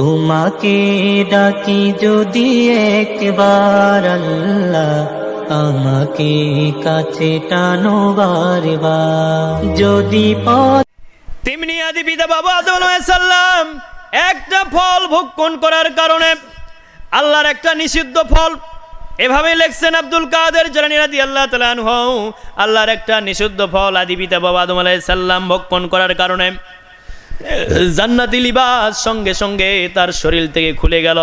তোমাকে ডাকি যদি একবার আল্লাহ আমাকে কাছে টানো বারবার। যদি তেমনি আদি পিতা বাবা সাল্লাম একটা ফল ভক্ষণ করার কারণে? আল্লাহর একটা নিষিদ্ধ ফল। এভাবে লেখছেন আব্দুল কাদের রাদি আল্লাহ তালান হও আল্লাহর একটা নিষিদ্ধ ফল আদি পিতা বাবা আদম সাল্লাম ভক্ষণ করার কারণে? জান্নাতি লিবাস সঙ্গে সঙ্গে তার শরীর থেকে খুলে গেল।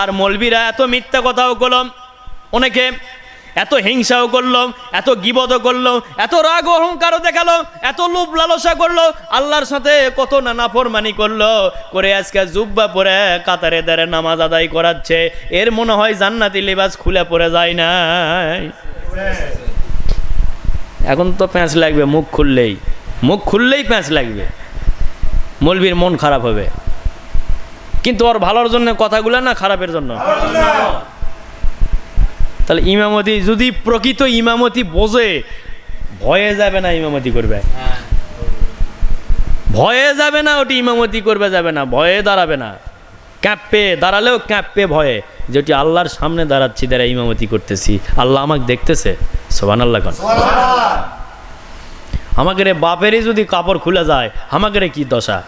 আর মলবিরা এত মিথ্যা কথাও করল, অনেকে এত হিংসাও করল, এত গিবত করল, এত রাগ অহংকারও দেখাল, এত লোভ লালসা করল, আল্লাহর সাথে কত নানা ফরমানি করল, করে আজকে জুব্বা পরে কাতারে দাঁড়ে নামাজ আদায় করাচ্ছে। এর মনে হয় জান্নাতি লিবাস খুলে পড়ে যায় নাই। এখন তো প্যাঁচ লাগবে, মুখ খুললেই। মুখ খুললেই প্যাঁচ লাগবে। মলবির মন খারাপ হবে। কিন্তু ওর ভালোর জন্য কথাগুলো না খারাপের জন্য? তাহলে ইমামতি, যদি প্রকৃত ইমামতি বোঝে, ভয়ে যাবে না ইমামতি করবে। ভয়ে যাবে না, ওটি ইমামতি করবে যাবে না, ভয়ে দাঁড়াবে না। ক্যাপে, দাঁড়ালেও ক্যাপে ভয়ে। যেটি আল্লাহর সামনে দাঁড়াচ্ছি দাঁড়া ইমামতি করতেছি। আল্লাহ আমাকে দেখতেছে। সোবান আল্লাহ আমাকে রে বাপেরই যদি কাপড় খুলে যায় আমাকে রে কি দশা?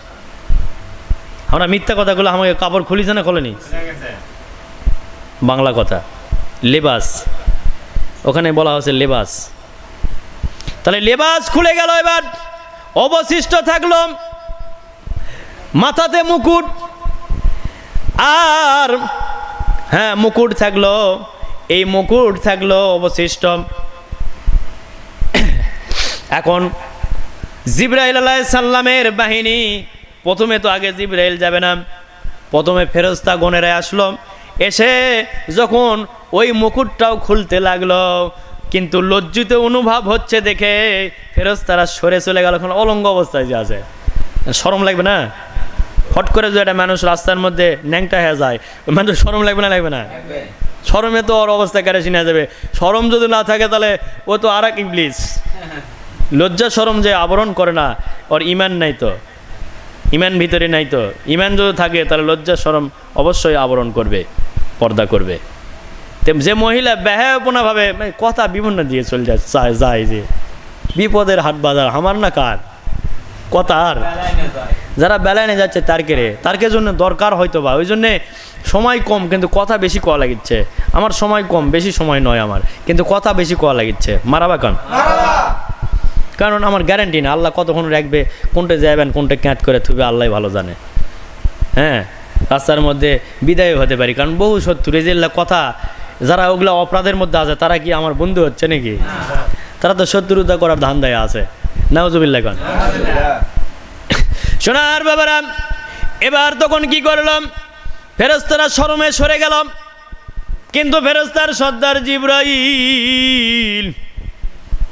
আমরা মিথ্যা কথাগুলো আমাকে কাপড় খুলিছে না খোলেনি? বাংলা কথা। লেবাস। ওখানে বলা হচ্ছে লেবাস। তাহলে লেবাস খুলে গেল এবার। অবশিষ্ট থাকল মাথাতে মুকুট। আর হ্যাঁ মুকুট থাকল। এই মুকুট থাকল অবশিষ্ট। এখন জিব্রাইল আলাহ সাল্লামের বাহিনী, প্রথমে তো আগে জিব্রাইল যাবে না, প্রথমে ফেরস্তা গনেরা আসলো, এসে যখন ওই মুকুটটাও খুলতে লাগল, কিন্তু লজ্জিত অনুভব হচ্ছে দেখে ফেরস্তারা সরে চলে গেল, এখন অলঙ্গ অবস্থায় যে আছে। সরম লাগবে না? ফট করে যে একটা মানুষ রাস্তার মধ্যে ন্যাংটা হয়ে যায়, মানুষ সরম লাগবে না লাগবে না? সরমে তো ওর অবস্থা কেরাসিন হয়ে যাবে। সরম যদি না থাকে তাহলে ও তো আর এক ইংলিশ লজ্জা সরম যে আবরণ করে না, ওর ইমান নাই তো। ইমান ভিতরে নাই তো। ইমান যদি থাকে, তাহলে লজ্জা সরম অবশ্যই আবরণ করবে, পর্দা করবে। যে মহিলা ব্যাহাপনাভাবে মানে কথা বিভিন্ন দিয়ে চলে যায় যায়- যে, বিপদের হাট বাজার, আমার না কার? কথা আর। যারা বেলায় নিয়ে যাচ্ছে তারকেরে তারকের জন্য দরকার হয়তো বা, ওই জন্যে সময় কম, কিন্তু কথা বেশি কোয়া লাগিচ্ছে। আমার সময় কম, বেশি সময় নয় আমার, কিন্তু কথা বেশি কোয়া লাগিচ্ছে। মারাবা কান। কারণ আমার গ্যারান্টি না আল্লাহ কতক্ষণ রাখবে কোনটা যাবেন কোনটা ক্যাঁট করে থুবে আল্লাহ ভালো জানে। হ্যাঁ? রাস্তার মধ্যে বিদায় হতে পারি। কারণ বহু শত্রু রেজেল্লা কথা যারা ওগুলা অপরাধের মধ্যে আছে তারা কি আমার বন্ধু হচ্ছে নাকি? তারা তো শত্রুতা করার ধান্দায় আছে। নাউজুবিল্লাহ খান সোনার বাবারা এবার তখন কি করলাম? ফেরস্তারা শরমে সরে গেলাম। কিন্তু ফেরস্তার সর্দার জিব্রাইল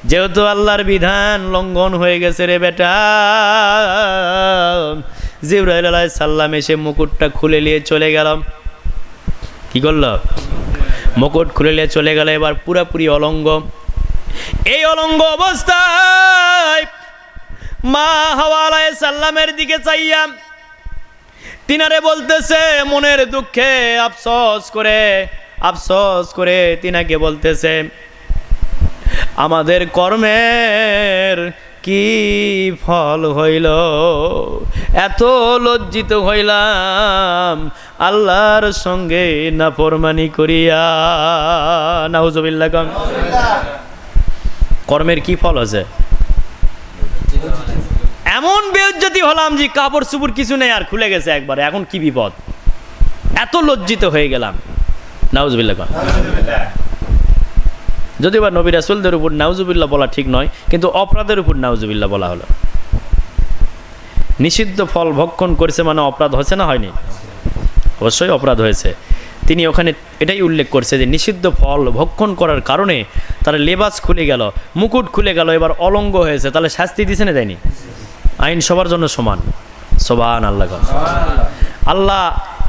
যেহেতু আল্লাহর বিধান লঙ্ঘন হয়ে গেছে রে বেটা, জিব্রাইল আলাহ সাল্লাম এসে মুকুটটা খুলে নিয়ে চলে গেলাম কি করল? মুকুট খুলে নিয়ে চলে গেল, এবার পুরাপুরি অলঙ্গ। এই অলঙ্গ অবস্থায় মা হাওয়া আলাহ সাল্লামের দিকে চাইয়া তিনারে বলতেছে, মনের দুঃখে আফসোস করে আফসোস করে তিনাকে বলতেছে আমাদের কর্মের কি ফল হইল? এত লজ্জিত হইলাম, আল্লাহর সঙ্গে নাফরমানি করিয়া। নাউজবিল্লা কম। কর্মের কি ফল আছে? এমন বেউজ্জতি হলাম যে কাপড় চুপুর কিছু নেই আর খুলে গেছে একবার। এখন কি বিপদ? এত লজ্জিত হয়ে গেলাম। নাউজবিল্লা কম। যদিও বা নবী রাসুলদের উপর নাউজুবিল্লাহ বলা ঠিক নয়, কিন্তু অপরাধের উপর নাউজুবিল্লাহ বলা হলো। নিষিদ্ধ ফল ভক্ষণ করেছে মানে অপরাধ হয়েছে না হয়নি? অবশ্যই অপরাধ হয়েছে। তিনি ওখানে এটাই উল্লেখ করছে যে নিষিদ্ধ ফল ভক্ষণ করার কারণে তার লেবাস খুলে গেল, মুকুট খুলে গেল, এবার অলঙ্গ হয়েছে, তাহলে শাস্তি দিছে না দেয়নি? আইন সবার জন্য সমান। সবান আল্লাহ আল্লাহ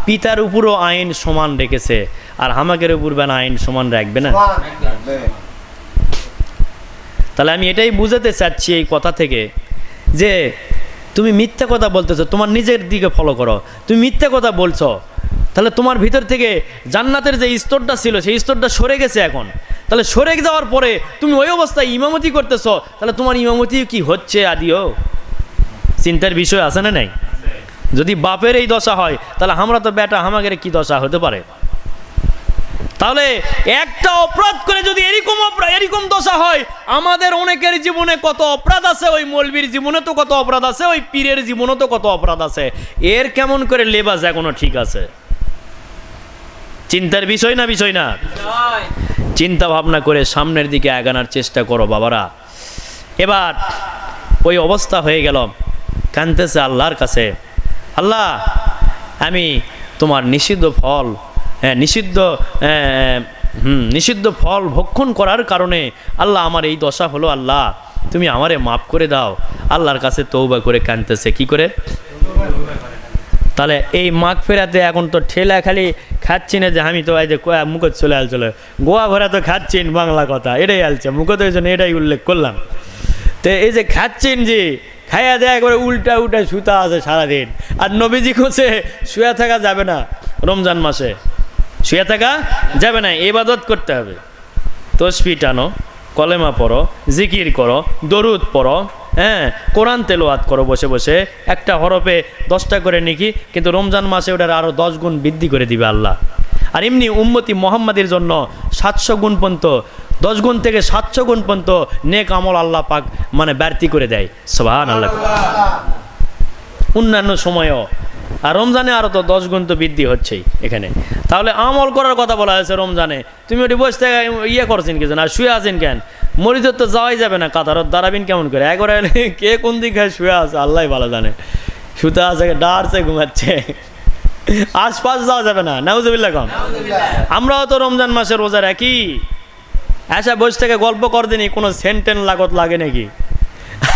পিতার উপরও আইন সমান রেখেছে, আর হামাকের উপর বেনা আইন সমান রাখবে না? তাহলে আমি এটাই বুঝাতে চাচ্ছি এই কথা থেকে যে তুমি মিথ্যা কথা বলতেছো, তোমার নিজের দিকে ফলো করো। তুমি মিথ্যা কথা বলছো, তাহলে তোমার ভিতর থেকে জান্নাতের যে স্তরটা ছিল, সেই স্তরটা সরে গেছে এখন। তাহলে সরে যাওয়ার পরে তুমি ওই অবস্থায় ইমামতি করতেছো, তাহলে তোমার ইমামতি কি হচ্ছে আদিও? চিন্তার বিষয় আছে না নাই? যদি বাপের এই দশা হয়, তাহলে আমরা তো বেটা আমাদের কি দশা হতে পারে? তাহলে একটা অপরাধ করে যদি এরকম এরকম দশা হয়, আমাদের অনেকের জীবনে কত অপরাধ আছে, ওই মলবির জীবনে তো কত অপরাধ আছে, ওই পীরের জীবনে তো কত অপরাধ আছে। এর কেমন করে লেবাস এখনও ঠিক আছে? চিন্তার বিষয় না বিষয় না? চিন্তা ভাবনা করে সামনের দিকে আগানোর চেষ্টা করো বাবারা। এবার ওই অবস্থা হয়ে গেল কানতেছে আল্লাহর কাছে। আল্লাহ, আমি তোমার নিষিদ্ধ ফল নিষিদ্ধ আহ, হুম নিষিদ্ধ ফল ভক্ষণ করার কারণে আল্লাহ আমার এই দশা হলো আল্লাহ তুমি আমারে মাফ করে দাও। আল্লাহর কাছে তৌবা করে কানতেছে কি করে? তাহলে এই মাঘ ফেরাতে এখন তো ঠেলা খালি খাচ্ছি না যে আমি তো এই যে কয়া মুখ চলে আসছিল গোয়া ভরা তো খাচ্ছেন বাংলা কথা এটাই আলছে মুখ তো জন্য এটাই উল্লেখ করলাম। তো এই যে খাচ্ছেন যে খাইয়া দেয়া একবারে উল্টা উল্টা সুতা আছে সারাদিন। আর নবীজি কোসে শুয়ে থাকা যাবে না রমজান মাসে। শুয়ে থাকা যাবে না এবাদত করতে হবে। তসফি টানো, কলেমা পড়ো, জিকির করো, দরুদ পড়ো হ্যাঁ কোরআন তেলোয়াত করো বসে বসে। একটা হরফে দশটা করে নিকি, কিন্তু রমজান মাসে ওটার আরও দশ গুণ বৃদ্ধি করে দিবে আল্লাহ। আর এমনি উম্মতি মোহাম্মদের জন্য সাতশো গুণ পর্যন্ত, দশ গুণ থেকে সাতশো গুণ পর্যন্ত নেক আমল আল্লাহ পাক মানে ব্যর্থী করে দেয়। সোহান আল্লাহ অন্যান্য সময়ও। আর রমজানে আরও তো দশ গুণ তো বৃদ্ধি হচ্ছেই এখানে। তাহলে আমল করার কথা বলা হয়েছে রমজানে। তুমি ওটি বসে থেকে ইয়ে করছেন কিছু আর শুয়ে আছেন কেন? মরিদের তো যাওয়াই যাবে না কাতারত দাঁড়াবেন কেমন করে? একবারে কে কোন দিকে শুয়ে আছে আল্লাহ ভালো জানে। শুতে আছে ডারছে ঘুমাচ্ছে। আশপাশ যাওয়া যাবে না নাউজবিল্লা কম। আমরাও তো রমজান মাসে রোজা রাখি আশা বসে থেকে গল্প কর দিনি কোনো সেন্টেন লাগত লাগে নাকি?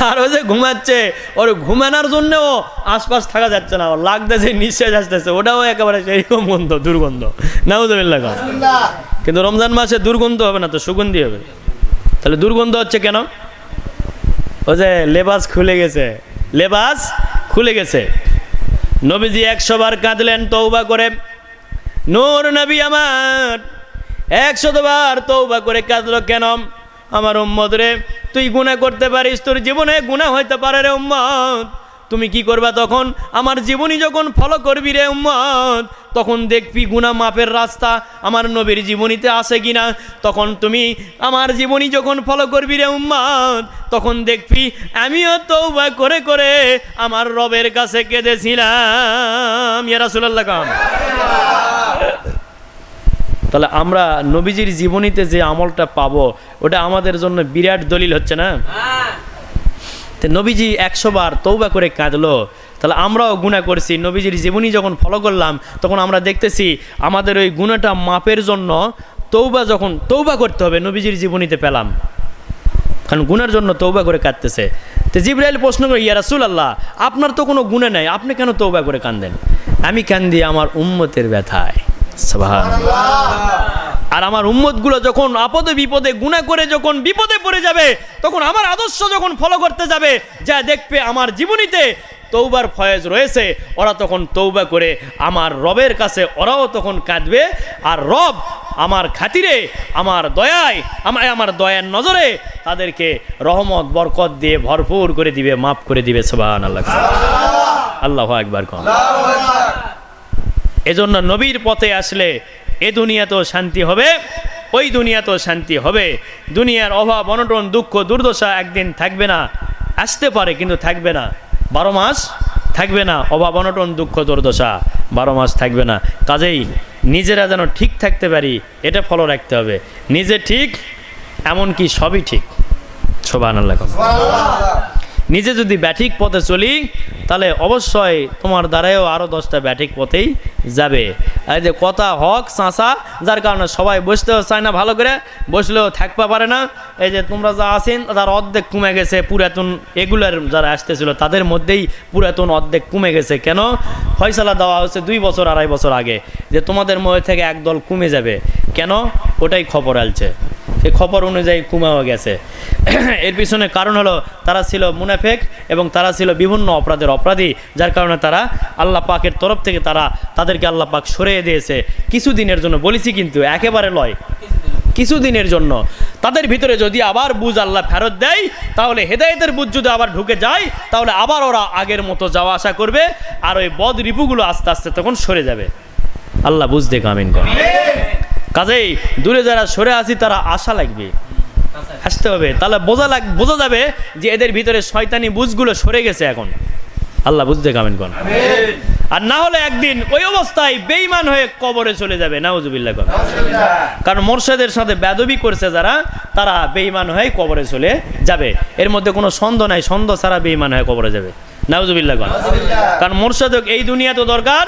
আর ওই যে ঘুমাচ্ছে ওর ঘুমানোর জন্যও আশপাশ থাকা যাচ্ছে না ওর লাগতেছে নিঃশ্বাস আসতেছে ওটাও একেবারে সেইরকম গন্ধ দুর্গন্ধ। নাউজবিল্লা কম কিন্তু রমজান মাসে দুর্গন্ধ হবে না তো সুগন্ধি হবে। তাহলে দুর্গন্ধ হচ্ছে কেন? ও যে লেবাস খুলে গেছে লেবাস খুলে গেছে। নবীজি একশো বার কাঁদলেন তৌবা করে। নূর নবী আমার একশতবার তৌবা করে কাঁদলো কেন? আমার উম্মত রে তুই গুণা করতে পারিস, তোর জীবনে গুণা হইতে পারে রে উম্মত। তুমি কি করবা তখন? আমার জীবনী যখন ফলো করবি রে উম্মত, তখন দেখবি গুণা মাপের রাস্তা আমার নবীর জীবনীতে আছে কিনা। তখন তুমি আমার জীবনী যখন ফলো করবি রে উম্মত, তখন দেখবি আমিও তৌবা করে করে আমার রবের কাছে কেঁদেছিলাম। ইয়া রাসূলুল্লাহ, কাম। তাহলে আমরা নবীজির জীবনীতে যে আমলটা পাবো, ওটা আমাদের জন্য বিরাট দলিল হচ্ছে না? তো নবীজি একশো বার তৌবা করে কাঁদলো। তাহলে আমরাও গুণা করছি। নবীজির জীবনী যখন ফলো করলাম, তখন আমরা দেখতেছি আমাদের ওই গুণাটা মাপের জন্য তৌবা যখন তৌবা করতে হবে, নবীজির জীবনীতে পেলাম। কারণ গুণার জন্য তৌবা করে কাঁদতেছে। তো জিব্রাইল প্রশ্ন করে ইয়া রাসুল আল্লাহ আপনার তো কোনো গুণে নাই, আপনি কেন তৌবা করে কান্দেন আমি কান্দি আমার উম্মতের ব্যথায়। আর আমার উম্মতগুলো যখন আপদে বিপদে গুণা করে যখন বিপদে পড়ে যাবে তখন আমার আদর্শ যখন ফলো করতে যাবে যা দেখবে আমার জীবনীতে তৌবার ফয়েজ রয়েছে ওরা তখন তৌবা করে আমার রবের কাছে ওরাও তখন কাঁদবে। আর রব আমার খাতিরে আমার দয়ায় আমায় আমার দয়ার নজরে তাদেরকে রহমত বরকত দিয়ে ভরপুর করে দিবে মাফ করে দিবে সোবান আল্লাহ আল্লাহ একবার কম। এজন্য নবীর পথে আসলে এ দুনিয়াতেও শান্তি হবে, ওই দুনিয়াতেও শান্তি হবে। দুনিয়ার অভাব, অনটন, দুঃখ, দুর্দশা একদিন থাকবে না, আসতে পারে কিন্তু থাকবে না। বারো মাস থাকবে না, অভাব, অনটন, দুঃখ, দুর্দশা বারো মাস থাকবে না। কাজেই নিজেরা যেন ঠিক থাকতে পারি, এটা ফলো রাখতে হবে। নিজে ঠিক, এমনকি সবই ঠিক। সোবান আল্লাহ নিজে যদি ব্যাঠিক পথে চলি, তাহলে অবশ্যই তোমার দ্বারাও আরও দশটা ব্যাঠিক পথেই যাবে। এই যে কথা হক, চাঁচা, যার কারণে সবাই বসতেও চায় না ভালো করে, বসলেও থাকতে পারে না। এই যে তোমরা যা আছেন, তার অর্ধেক কমে গেছে পুরাতন, এগুলার যারা আসতেছিল, তাদের মধ্যেই পুরাতন অর্ধেক কমে গেছে। কেন? ফয়সালা দেওয়া হচ্ছে দুই বছর, আড়াই বছর আগে, যে তোমাদের মধ্যে থেকে একদল কমে যাবে। কেন? ওটাই খবর আলছে। এই খবর অনুযায়ী কুমাও গেছে। এর পিছনে কারণ হলো, তারা ছিল মুনাফেক এবং তারা ছিল বিভিন্ন অপরাধের অপরাধী, যার কারণে তারা আল্লাহ পাকের তরফ থেকে তারা তাদেরকে আল্লাহ পাক সরিয়ে দিয়েছে। কিছুদিনের জন্য বলেছি কিন্তু একেবারে লয়। কিছুদিনের জন্য। তাদের ভিতরে যদি আবার বুঝ আল্লাহ ফেরত দেয়, তাহলে হেদায়েতের বুঝ যদি আবার ঢুকে যায়, তাহলে আবার ওরা আগের মতো যাওয়া আসা করবে, আর ওই বদ রিপুগুলো আস্তে আস্তে তখন সরে যাবে। আল্লাহ বুঝতে কামিন করে। কাজেই দূরে যারা সরে আছি, তারা আশা লাগবে। আসতে হবে। তাহলে বোঝা লাগ বোঝা যাবে যে এদের ভিতরে শয়তানি বুঝগুলো সরে গেছে এখন। আল্লাহ বুঝতে কামেন কোন আর না হলে একদিন ওই অবস্থায় বেইমান হয়ে কবরে চলে যাবে। নাউজুবিল্লাহ কারণ মোর্শেদের সাথে বেদবি করছে যারা, তারা বেইমান হয়ে কবরে চলে যাবে। এর মধ্যে কোনো সন্দেহ নাই। সন্দেহ ছাড়া বেইমান হয়ে কবরে যাবে। নাউজুবিল্লাহ কারণ মোর্শেদক এই দুনিয়া তো দরকার,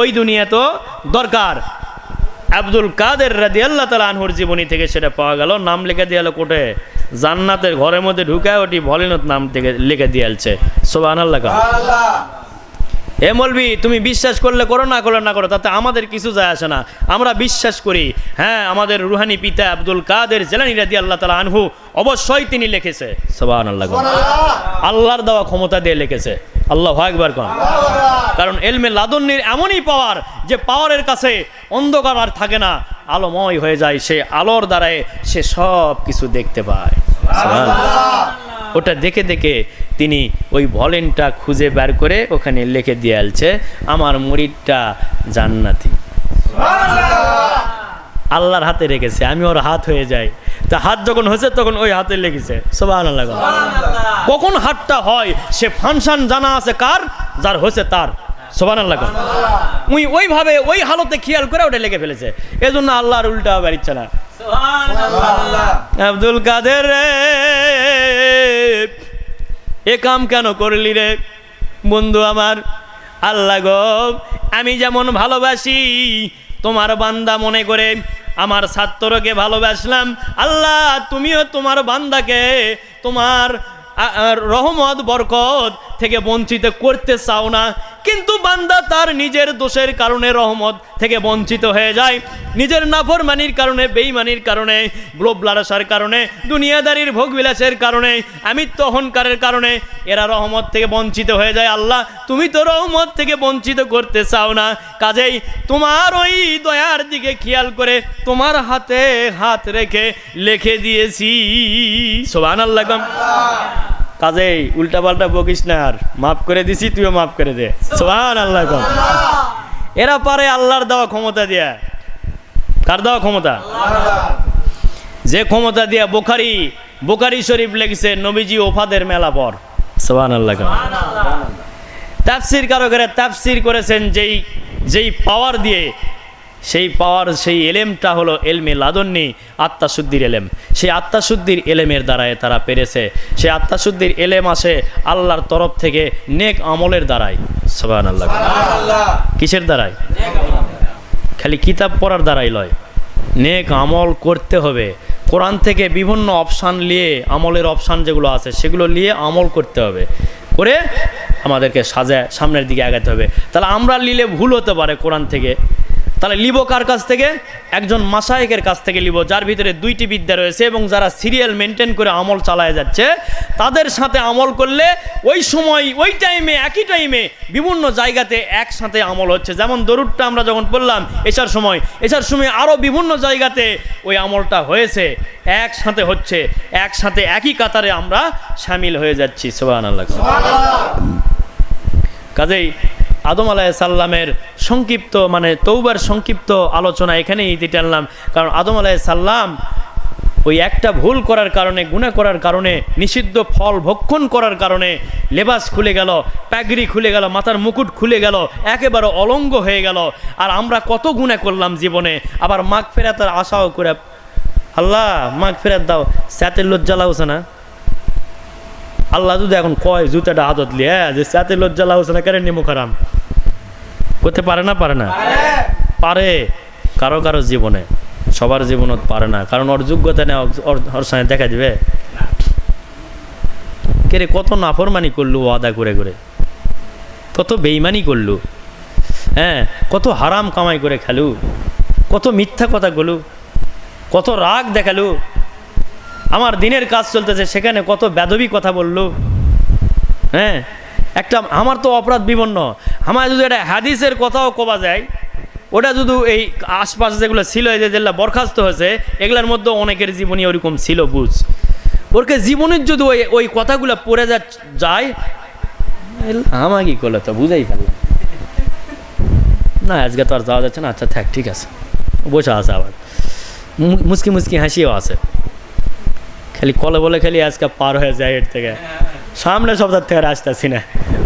ওই দুনিয়া তো দরকার। আব্দুল কাদের রাদি আল্লাহ তালা আনহুর জীবনী থেকে সেটা পাওয়া গেল। নাম লিখে দিয়ে কোটে জান্নাতের ঘরের মধ্যে ঢুকায় ওটি ভলিনত নাম থেকে লিখে দিয়ে আলছে সোবান আল্লাহ এ মলবি তুমি বিশ্বাস করলে করো না করলে না করো তাতে আমাদের কিছু যায় আসে না। আমরা বিশ্বাস করি হ্যাঁ আমাদের রুহানি পিতা আব্দুল কাদের জেলানি রাদি আল্লাহ তালা আনহু অবশ্যই তিনি লিখেছে। সবান আল্লাহ আল্লাহর দেওয়া ক্ষমতা দিয়ে লিখেছে। আল্লাহ একবার কন। কারণ এলমে লাদন্নির এমনই পাওয়ার যে পাওয়ারের কাছে অন্ধকার আর থাকে না আলোময় হয়ে যায় সে আলোর দ্বারায় সে সব কিছু দেখতে পায়। ওটা দেখে দেখে তিনি ওই ভলেনটা খুঁজে বের করে ওখানে লিখে দিয়ে আলছে আমার মুরিদটা জান্নাতি। আল্লাহর হাতে রেখেছে আমি ওর হাত হয়ে যাই। তা হাত যখন হয়েছে তখন ওই হাতে লেগেছে। আল্লাহ কখন হাতটা হয় সে ফাংশন জানা আছে কার? যার হয়েছে তার। সোবান আল্লাহ উই ওইভাবে ওই হালতে খেয়াল করে ওটা লেগে ফেলেছে। এজন্য আল্লাহর উল্টা আবার ইচ্ছা না। আব্দুল কাদের রে। এ কাম কেন করলি রে? বন্ধু আমার, আল্লাহ গো, আমি যেমন ভালোবাসি, তোমার বান্দা মনে করে আমার ছাত্রকে ভালোবাসলাম। আল্লাহ, তুমিও তোমার বান্দাকে তোমার রহমত, বরকত থেকে বঞ্চিত করতে চাও না। কিন্তু বান্দা তার নিজের দোষের কারণে রহমত থেকে বঞ্চিত হয়ে যায়। নিজের নাফরমানির কারণে বেইমানির কারণে ব্লোবলারসার কারণে, দুনিয়াদারির ভোগবিলাসের কারণে, আমিত্ব অহংকারের কারণে এরা রহমত থেকে বঞ্চিত হয়ে যায়। আল্লাহ, তুমি তো রহমত থেকে বঞ্চিত করতে চাও না। কাজেই তোমার ওই দয়ার দিকে খেয়াল করে তোমার হাতে হাত রেখে লিখে দিয়েছি। সোবান আল্লাহ কাজেই উল্টা পাল্টা বকিস না আর। মাফ করে দিছি তুইও মাফ করে দে। সোহান আল্লাহ কম এরা পারে আল্লাহর দেওয়া ক্ষমতা দিয়া। কার দেওয়া ক্ষমতা? যে ক্ষমতা দিয়া বোখারি বোখারি শরীফ লেগেছে নবীজি ওফাদের মেলা পর। সোহান আল্লাহ কম তাফসির কারকেরা তাফসির করেছেন যেই যেই পাওয়ার দিয়ে সেই পাওয়ার সেই এলেমটা হলো এলমে লাদন্নি আত্মাশুদ্ধির এলেম। সেই আত্মাশুদ্ধির এলেমের দ্বারায় তারা পেরেছে। সেই আত্মাশুদ্ধির এলেম আসে আল্লাহর তরফ থেকে নেক আমলের দ্বারাই সোবান আল্লাহ কিসের দ্বারাই খালি কিতাব পড়ার দ্বারাই লয়। নেক আমল করতে হবে। কোরআন থেকে বিভিন্ন অপশান নিয়ে আমলের অপশান যেগুলো আছে সেগুলো নিয়ে আমল করতে হবে। করে আমাদেরকে সাজায় সামনের দিকে আগাতে হবে। তাহলে আমরা নিলে ভুল হতে পারে কোরআন থেকে। তাহলে লিবো কার কাছ থেকে? একজন মাসায়েকের কাছ থেকে লিবো, যার ভিতরে দুইটি বিদ্যা রয়েছে এবং যারা সিরিয়াল মেনটেন করে আমল চালায় যাচ্ছে, তাদের সাথে আমল করলে ওই সময়, ওই টাইমে একই টাইমে বিভিন্ন জায়গাতে একসাথে আমল হচ্ছে। যেমন দরুদটা আমরা যখন পড়লাম এসার সময় এসার সময় আরও বিভিন্ন জায়গাতে ওই আমলটা হয়েছে। একসাথে হচ্ছে, একসাথে একই কাতারে আমরা সামিল হয়ে যাচ্ছি। সোহান আল্লাহ কাজেই আদম আলাহ সাল্লামের সংক্ষিপ্ত মানে তৌবার সংক্ষিপ্ত আলোচনা এখানেই ইতি টানলাম। কারণ আদম আলাহ সাল্লাম ওই একটা ভুল করার কারণে গুণা করার কারণে, নিষিদ্ধ ফল ভক্ষণ করার কারণে লেবাস খুলে গেল প্যাগরি খুলে গেল, মাথার মুকুট খুলে গেল, একেবারে অলঙ্গ হয়ে গেল। আর আমরা কত গুণা করলাম জীবনে, আবার মাঘ ফেরাতের আশাও করে আল্লাহ মাঘ ফেরাত দাও। স্যাতের লজ্জা লাগছে না? আল্লাহ যদি এখন কয় জুতাটা আদত লিয়ে হ্যাঁ যে সাথে লজ্জা লাগছে না কেন নিমু খারাম? করতে পারে না পারে না? পারে। কারও কারও জীবনে, সবার জীবনত পারে না। কারণ ওর যোগ্যতা নেই দেখা দিবে। কে রে কত নাফরমানি করলু ও আদা করে করে। কত বেইমানি করলু। হ্যাঁ কত হারাম কামাই করে খেলু। কত মিথ্যা কথা গলু কত রাগ দেখালু। আমার দিনের কাজ চলতেছে, সেখানে কত বেদবি কথা বলল। হ্যাঁ? একটা, আমার তো অপরাধ বিবন্ন আমার যদি একটা হাদিসের কথাও কবা যায়, ওটা যদি এই আশপাশ যেগুলো ছিল, এই যেগুলো বরখাস্ত হয়েছে, এগুলোর মধ্যে অনেকের জীবনী ওরকম ছিল, বুঝ। ওরকে জীবনের যদি ওই ওই কথাগুলো পড়ে যা, যায় আমার কি করলে তো, বুঝাই ফেললাম না, আজকে তো আর যাওয়া যাচ্ছে না আচ্ছা থাক, ঠিক আছে। বসে আছে আবার। মু- মুচকি মুচকি হাসিও আছে। খালি কলে বলে খালি আজকে পার হয়ে যায় এর থেকে। সামনে সপ্তাহ থেকে আসতেছি না।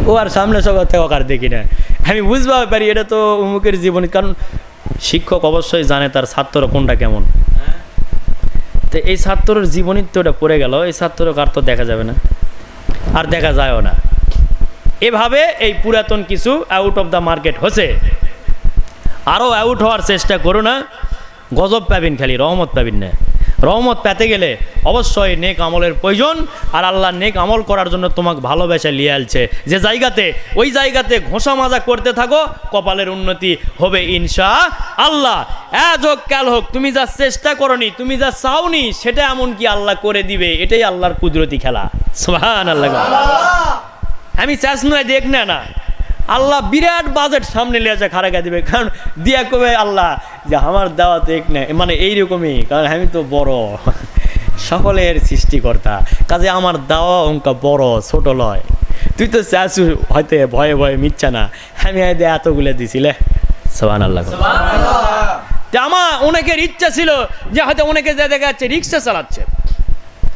ও আর সামনে সপ্তাহ থেকে ওকে আর দেখি না। আমি বুঝতে পারি, এটা তো অমুকের জীবন। কারণ শিক্ষক অবশ্যই জানে তার ছাত্র কোনটা কেমন। তো এই ছাত্রের জীবনী তো ওটা পড়ে গেল, এই ছাত্রকে আর তো দেখা যাবে না। আর দেখা যায়ও না। এভাবে এই পুরাতন কিছু আউট অফ দ্য মার্কেট হচ্ছে। আরও আউট হওয়ার চেষ্টা করো না। গজব পাবেন খালি, রহমত পাবেন না। রহমত পেতে গেলে অবশ্যই নেক আমলের প্রয়োজন। আর আল্লাহ নেক আমল করার জন্য তোমাকে ভালোবেসে নিয়ে আলছে যে জায়গাতে, ওই জায়গাতে ঘোষা মাজা করতে থাকো, কপালের উন্নতি হবে ইনশা আল্লাহ আজ হোক, কাল হোক, তুমি যা চেষ্টা করনি, তুমি যা চাওনি, সেটা এমন কি আল্লাহ করে দিবে? এটাই আল্লাহর কুদরতি খেলা। আল্লাহ আমি চাষ নয় দেখ না না। আল্লাহ বিরাট বাজেট সামনে লিয়েছে খারাকা দিবে। কারণ দিয়া কবে আল্লাহ যে আমার দেওয়া দেখ না মানে এইরকমই কারণ আমি তো বড়। সকলের সৃষ্টিকর্তা। কাজে আমার দেওয়া অঙ্ক বড় ছোট লয়। তুই তো চাষু হয়তো ভয়ে ভয়ে মিথ্যা না। আমি হয়তো এতগুলো দিছিলে সোহান আল্লাহ তা আমার অনেকের ইচ্ছা ছিল যে হয়তো অনেকে যা দেখা যাচ্ছে রিক্সা চালাচ্ছে।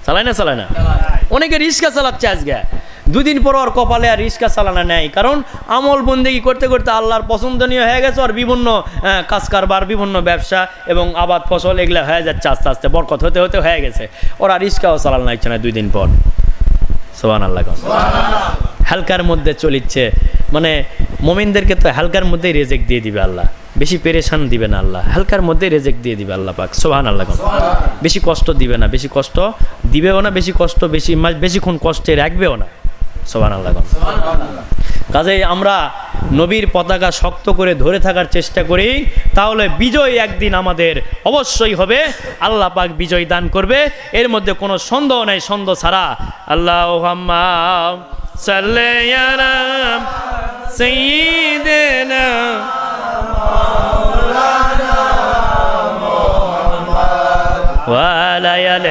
চালায় না চালায় না? অনেকে রিক্সা চালাচ্ছে আজকে। দুদিন পর ওর কপালে আর রিক্সা চালানো নেয় কারণ আমল বন্দেগি করতে করতে আল্লাহর পছন্দনীয় হয়ে গেছে আর বিভিন্ন কাজ কারবার বিভিন্ন ব্যবসা এবং আবাদ ফসল এগুলো হয়ে যাচ্ছে আস্তে আস্তে। বরকত হতে হতে হয়ে গেছে। ওরা রিক্সাও চালানো লাগছে না দুই দিন পর সোহান আল্লাহ হালকার মধ্যে চলিচ্ছে। মানে মোমিনদেরকে তো হালকার মধ্যেই রেজেক দিয়ে দিবে আল্লাহ। বেশি পেরেশান দিবে না আল্লাহ। হালকার মধ্যেই রেজেক দিয়ে দিবে আল্লাহ পাক। সোহান আল্লাহ বেশি কষ্ট দিবে না। বেশি কষ্ট দিবেও না বেশি কষ্ট বেশি বেশিক্ষণ কষ্টে রাখবেও না। সোহান আল্লাহ কাজেই আমরা নবীর পতাকা শক্ত করে ধরে থাকার চেষ্টা করি তাহলে বিজয় একদিন আমাদের অবশ্যই হবে আল্লাহ পাক বিজয় দান করবে এর মধ্যে কোনো সন্দেহ নেই সন্দেহ ছাড়া আল্লাহ সঈদেনা وعلى آل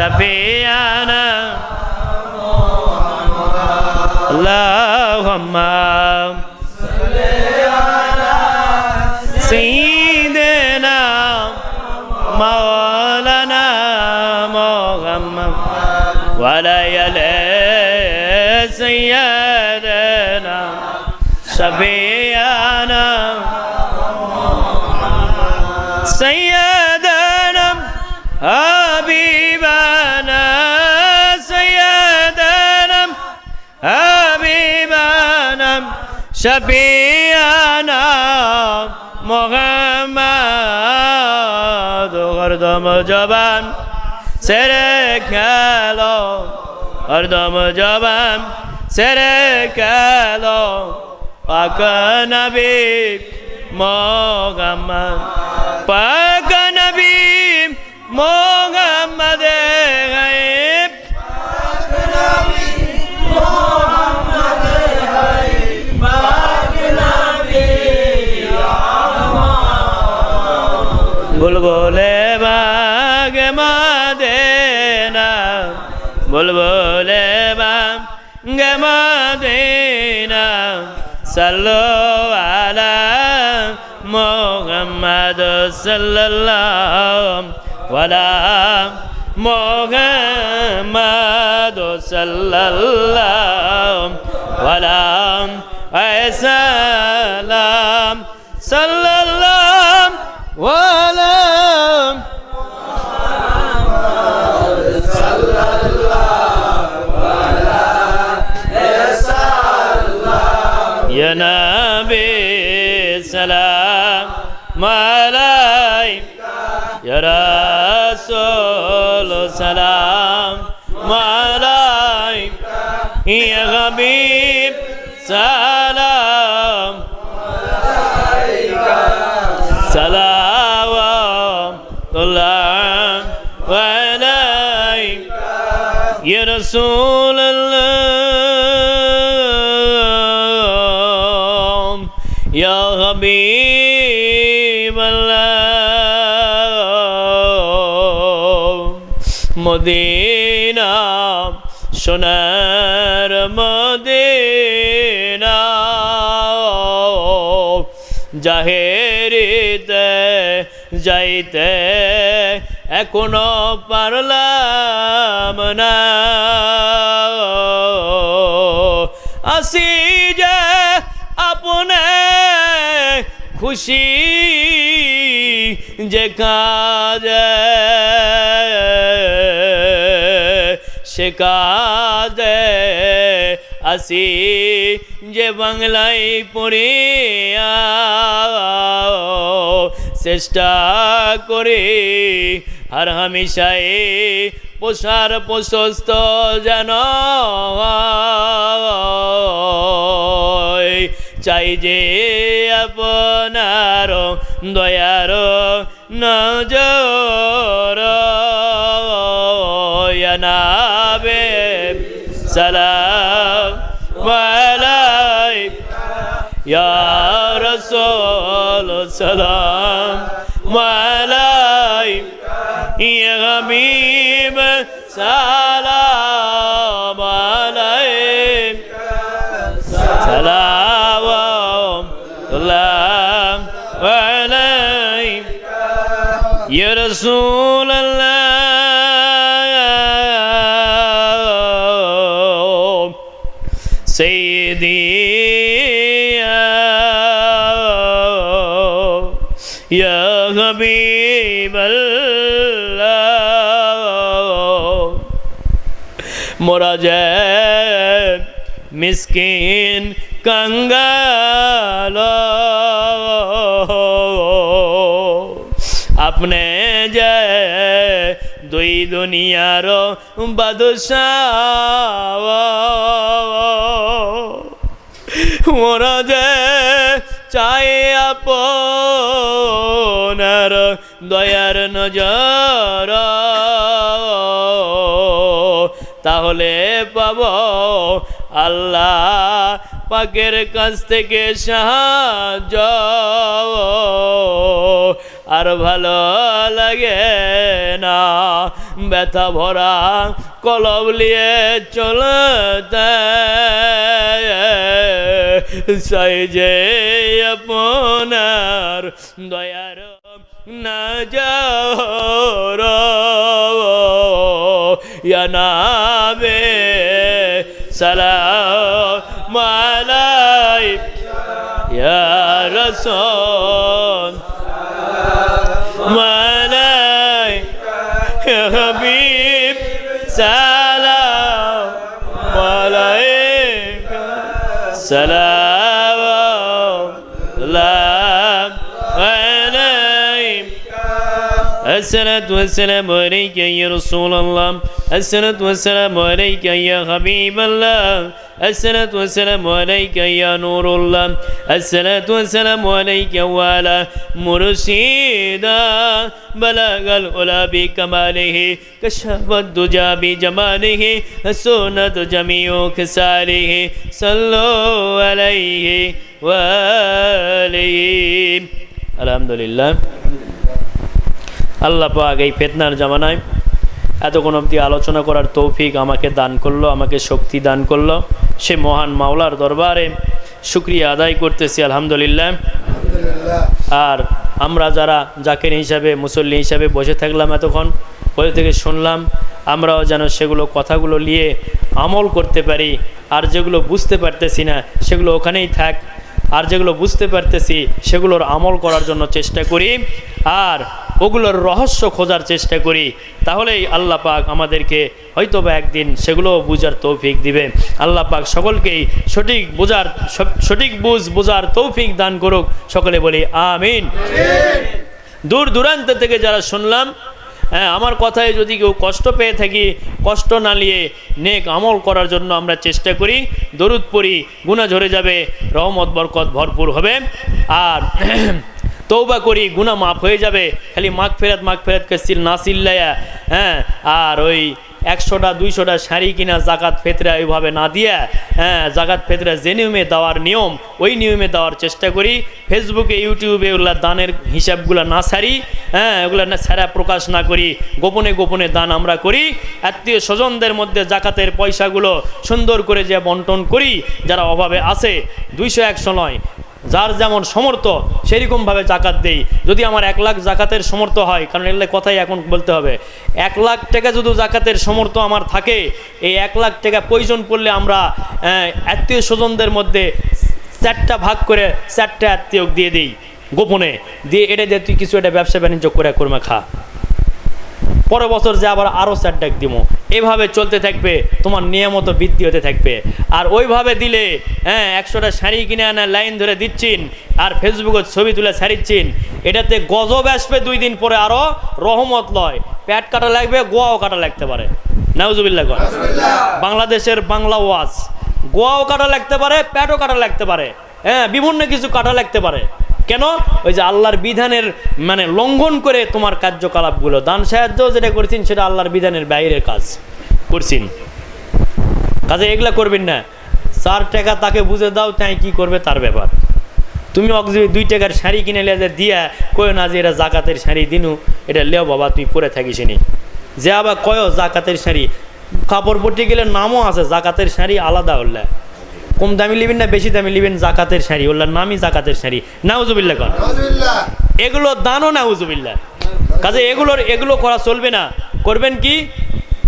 شفيعنا اللهم سيدنا مولانا محمد سيدنا شفيعنا محمد غردم جبان سرکلو غردم جبان سرکلو پاک نبی محمد پاک نبی সাল্লু আলা মোহাম্মদ সাল্লাল্লাহু ওয়ালা মোহাম্মদ সাল্লাল্লাহু ওয়ালা সালাম সাল্লাল্লাহু ওয়ালা يا মালাইকা ইয়া রাসূল সালাম মালাইকা ইয়া হাবিব সালাম মালাইকা সালাওয়াতুল্লাহ আলাইকা ইয়া রাসূল মদিনা সোনার মদিনা জাহেরিতে যাইতে এখনও পারলাম না। আসি যে আপনে খুশি যে কাজে সে কাজে আসি যে বাংলায় পড়িয়া চেষ্টা করি আর হামেশাই পোষার প্রশস্ত যেন। চাই যে আপনার দয়ার নজর নাবে সালাম আলাই ইয়া রসুল সালাম আলাই ইয়া হাবিব সালাম আলাইক সালাম সালাম আলাইক ইয়া যায় মিসকিন কঙ্গাল। আপনি যে দুই দুনিয়ার বাদশাহ। ওরা যে চায় আপনার দয়ার নজর। তাহলে পাব আল্লাহ পাকের কাছ থেকে সাহায্য। আর ভালো লাগে না ব্যথা ভরা কলব নিয়ে চলতে। চাই যে আপনার দয়ার নজর। يا نبي سلام عليك. يا رسول سلام عليك. يا حبيب سلام عليك. سلام سلام عليك. الصلاة والسلام عليك يا رسول الله. الصلاة والسلام عليك يا حبيب الله الصلاة والسلام عليك يا نور الله الصلاة والسلام عليك وعلى مرشدا بلغ العلا بكماله كشف الدجى بجماله السنة جميع خصاله صلوا عليه وآله الحمد لله আল্লাহ পাক এই ফেতনার জামানায় এতক্ষণ অবধি আলোচনা করার তৌফিক আমাকে দান করল, আমাকে শক্তি দান করল। সে মহান মাওলার দরবারে শুক্রিয়া আদায় করতেছি, আলহামদুলিল্লাহ। আর আমরা যারা জাকের হিসাবে, মুসল্লি হিসাবে বসে থাকলাম এতক্ষণ বসে থেকে শুনলাম, আমরাও যেন সেগুলো কথাগুলো নিয়ে আমল করতে পারি। আর যেগুলো বুঝতে পারতেছি না, সেগুলো ওখানেই থাক। আর যেগুলো বুঝতে পারতেছি, সেগুলোর আমল করার জন্য চেষ্টা করি। আর ওগুলোর রহস্য খোঁজার চেষ্টা করি, তাহলেই আল্লাহ পাক আমাদেরকে হয়তো বা একদিন সেগুলো বুঝার তৌফিক দিবে। আল্লাহ পাক সকলকেই সঠিক বোঝার, সঠিক বুঝ বোঝার তৌফিক দান করুক। সকলে বলি, আমিন। দূর দূরান্ত থেকে যারা শুনলাম হ্যাঁ আমার কথায় যদি কেউ কষ্ট পেয়ে থাকি, কষ্ট না নিয়ে নেক আমল করার জন্য আমরা চেষ্টা করি, দরুদ পড়ি গুণা ঝরে যাবে, রহমত, বরকত ভরপুর হবে। আর তৌবা করি গুণা মাফ হয়ে যাবে। খালি মাঘ ফেরাত মাঘ ফেরাত কাসিল না চিল্লায়া হ্যাঁ? আর ওই একশোটা, দুইশোটা শাড়ি কিনা জাকাত ফেতরা ওইভাবে না দিয়ে হ্যাঁ? জাকাত ফেতরা যে নিয়মে দেওয়ার নিয়ম, ওই নিয়মে দেওয়ার চেষ্টা করি। ফেসবুকে, ইউটিউবে ওগুলা দানের হিসাবগুলো না সারি হ্যাঁ? ওগুলো না ছাড়া প্রকাশ না করি। গোপনে গোপনে দান আমরা করি। আত্মীয় স্বজনদের মধ্যে জাকাতের পয়সাগুলো সুন্দর করে যে বন্টন করি, যারা অভাবে আছে, দুইশো একশো নয় যার যেমন সমর্থ, সেরকমভাবে জাকাত দেই। যদি আমার এক লাখ জাকাতের সমর্থ হয়, কারণ এগুলো কথাই এখন বলতে হবে, এক লাখ টাকা যদি জাকাতের সমর্থ আমার থাকে, এই এক লাখ টাকা প্রয়োজন পড়লে আমরা আত্মীয় স্বজনদের মধ্যে চারটা ভাগ করে চারটা আত্মীয় দিয়ে দিই, গোপনে। দিয়ে এটা দিয়ে তুই কিছু এটা ব্যবসা বাণিজ্য করে কর্মে খা। পরের বছর যে আবার আরও চার ডাক দিব এভাবে চলতে থাকবে, তোমার নিয়মত বৃদ্ধি হতে থাকবে। আর ওইভাবে দিলে হ্যাঁ একশোটা শাড়ি কিনে আনা লাইন ধরে দিচ্ছিন, আর ফেসবুকে ছবি তুলে ছাড়িচ্ছিন, এটাতে গজব আসবে দুই দিন পরে আরও রহমত লয়। প্যাট কাটা লাগবে, গোয়াও কাটা লাগতে পারে। নাউজুবিল্লাহ কর বাংলাদেশের বাংলা ওয়াজ। গোয়াও কাটা লাগতে পারে, প্যাটও কাটা লাগতে পারে। হ্যাঁ বিভিন্ন কিছু কাটা লাগতে পারে। কেন? ওই যে আল্লাহর বিধানের মানে লঙ্ঘন করে তোমার কার্যকলাপগুলো। দান সাহায্য যেটা করছেন, সেটা আল্লাহর বিধানের বাইরের কাজ করছেন। কাজে এগুলা করবেন না। চার টাকা তাকে বুঝে দাও, তাই কি করবে তার ব্যাপার। তুমি দুই টাকার শাড়ি কিনে লিয়ে দিয়া কয় না যে এটা জাকাতের শাড়ি দিনু, এটা লেও বাবা, তুই পরে থাকিস নি যে আবার কয় জাকাতের শাড়ি, কাপড় পরতে গেলে নামও আছে, জাকাতের শাড়ি আলাদা হল্লা। কম দামি লিবেন না বেশি দামি লিবেন জাকাতের শাড়ি? ওল্লার নামই জাকাতের শাড়ি। নাউজুবিল্লা কন। এগুলো দানও নাউজুবিল্লা কাজে এগুলোর এগুলো করা চলবে না। করবেন কি?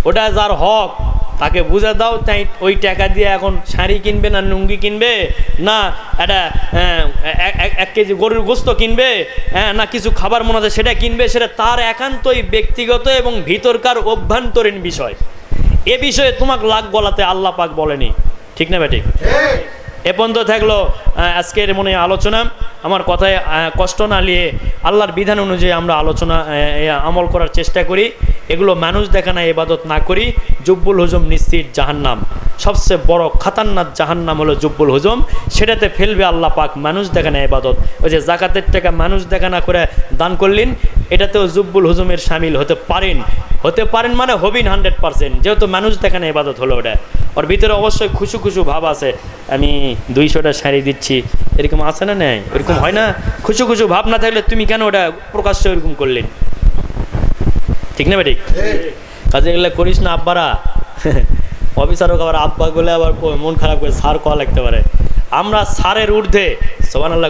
ওটা যার হক তাকে বুঝে দাও তাই ওই টাকা দিয়ে এখন শাড়ি কিনবে না লুঙ্গি কিনবে? না একটা আহ, এক- কেজি গরুর গোস্ত কিনবে? হ্যাঁ না কিছু খাবার মনে আছে সেটা কিনবে? সেটা তার একান্তই ব্যক্তিগত এবং ভিতরকার অভ্যন্তরীণ বিষয়। এ বিষয়ে তোমাকে লাগ গলাতে আল্লাহ পাক বলেনি। ঠিক না ব্যাটিক? এ পর্যন্ত থাকল আজকের মনে আলোচনা। আমার কথায় কষ্ট না নিয়ে আল্লাহর বিধান অনুযায়ী আমরা আলোচনা আমল করার চেষ্টা করি। এগুলো মানুষ দেখানা এবাদত না করি। জুব্বুল হুজুম নিশ্চিত জাহান্নাম। সবচেয়ে বড় খাতারনাথ জাহান্নাম হলো জুব্বুল হুজুম। সেটাতে ফেলবে আল্লাহ পাক, মানুষ দেখানা এবাদত ওই যে জাকাতের টাকা মানুষ দেখানা করে দান করলেন, এটাতেও জুব্বুল হুজুমের সামিল হতে পারেন। হতে পারেন মানে হবিন হান্ড্রেড পার্সেন্ট। যেহেতু মানুষ দেখানা ইবাদত হলো ওটা। ওর ভিতরে অবশ্যই খুশু খুশু ভাব আছে। আমি দুইশোটা শাড়ি দিচ্ছি। এরকম আছে না নেই? এরকম হয় না? খুশু খুশু ভাব না থাকলে তুমি কেন ওটা প্রকাশ্য এরকম করলেন? ঠিক না বেঠিক কাজে এগুলো করিস না আব্বারা। অফিসারও আবার আব্বা বলে আবার মন খারাপ করে সার কয়া লাগতে পারে। আমরা সারের ঊর্ধ্বে সোবান আল্লাহ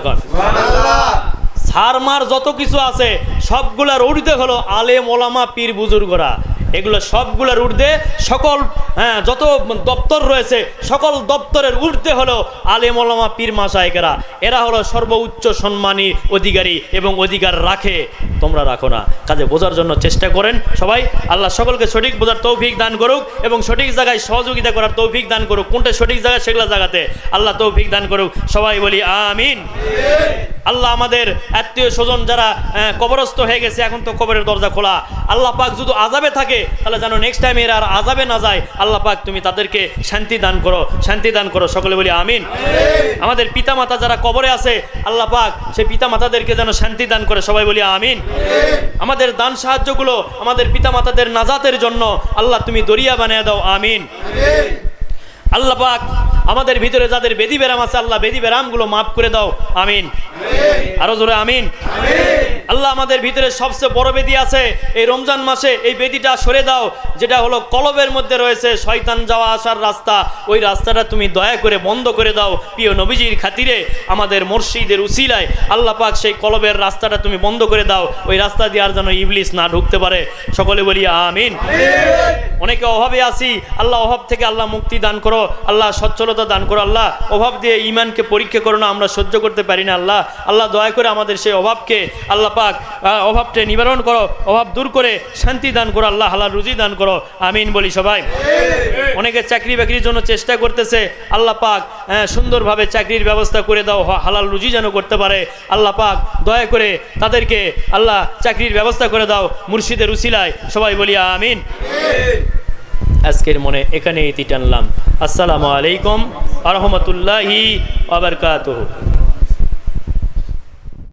সার মার যত কিছু আছে সবগুলার ঊর্ধ্বে হলো আলেম ওলামা পীর বুজুর্গরা। এগুলো সবগুলোর ঊর্ধ্বে সকল হ্যাঁ যত দপ্তর রয়েছে সকল দপ্তরের ঊর্ধ্বে হলো আলেম ওলামা পীর মাসায়কেরা এরা হলো সর্বোচ্চ সম্মানী অধিকারী এবং অধিকার রাখে। তোমরা রাখো না। কাজে বোঝার জন্য চেষ্টা করেন সবাই। আল্লাহ সকলকে সঠিক বোঝার তৌফিক দান করুক এবং সঠিক জায়গায় সহযোগিতা করার তৌফিক দান করুক। কোনটা সঠিক জায়গায় সেগুলো জায়গাতে আল্লাহ তৌফিক দান করুক। সবাই বলি আমিন। আল্লাহ আমাদের আত্মীয় স্বজন যারা আহ, কবরস্থ হয়ে গেছে এখন তো কবরের দরজা খোলা। আল্লাহ পাক যদি আজাবে থাকে তাহলে যেন নেক্সট টাইম এরা আর আজাবে না যায়, আল্লাহ পাক তুমি তাদেরকে শান্তি দান করো, শান্তি দান করো। সকলে বলি আমিন। আমাদের পিতা মাতা যারা কবরে আছে, আল্লাহ পাক সেই পিতা মাতাদেরকে যেন শান্তি দান করে, সবাই বলি আমিন। আমাদের দান সাহায্যগুলো আমাদের পিতা মাতাদের নাজাতের জন্য আল্লাহ তুমি দরিয়া বানিয়ে দাও, আমিন। আল্লাহ পাক আমাদের ভিতরে যাদের বেদি বেরাম আছে, আল্লাহ বেদি ব্যারামগুলো মাফ করে দাও। আমিন। আরও জোরে আমিন। আল্লাহ আমাদের ভিতরে সবচেয়ে বড় বেদি আছে। এই রমজান মাসে এই বেদিটা সরে দাও, যেটা হলো কলবের মধ্যে রয়েছে শয়তান যাওয়া আসার রাস্তা। ওই রাস্তাটা তুমি দয়া করে বন্ধ করে দাও প্রিয় নবীজির খাতিরে, আমাদের মসজিদের উসিলায়। আল্লাহ পাক সেই কলবের রাস্তাটা তুমি বন্ধ করে দাও। ওই রাস্তা দিয়ে আর যেন ইবলিস না ঢুকতে পারে। সকলে বলি আমিন। অনেকে অভাবে আছি, আল্লাহ অভাব থেকে আল্লাহ মুক্তি দান করো। আল্লাহ সচ্ছলতা দান করো, আল্লাহ অভাব দিয়ে ইমানকে পরীক্ষা করো না, আমরা সহ্য করতে পারি না, আল্লাহ আল্লাহ দয়া করে আমাদের সেই অভাবকে আল্লাহ পাক অভাবটা নিবারণ করো, অভাব দূর করে শান্তি দান করো, আল্লাহ হালাল রুজি দান করো, আমিন বলি সবাই। অনেকে চাকরি বাকরির জন্য চেষ্টা করতেছে, আল্লাহ পাক সুন্দরভাবে চাকরির ব্যবস্থা করে দাও হালাল রুজি যেন করতে পারে, আল্লাহ পাক দয়া করে তাদেরকে, আল্লাহ চাকরির ব্যবস্থা করে দাও, মুর্শিদের উসিলায় সবাই বলি আমিন। আজকের মনে এখানে ইতি টানলাম আসসালামু আলাইকুম আরহামতুল্লাহি আবরকাতহ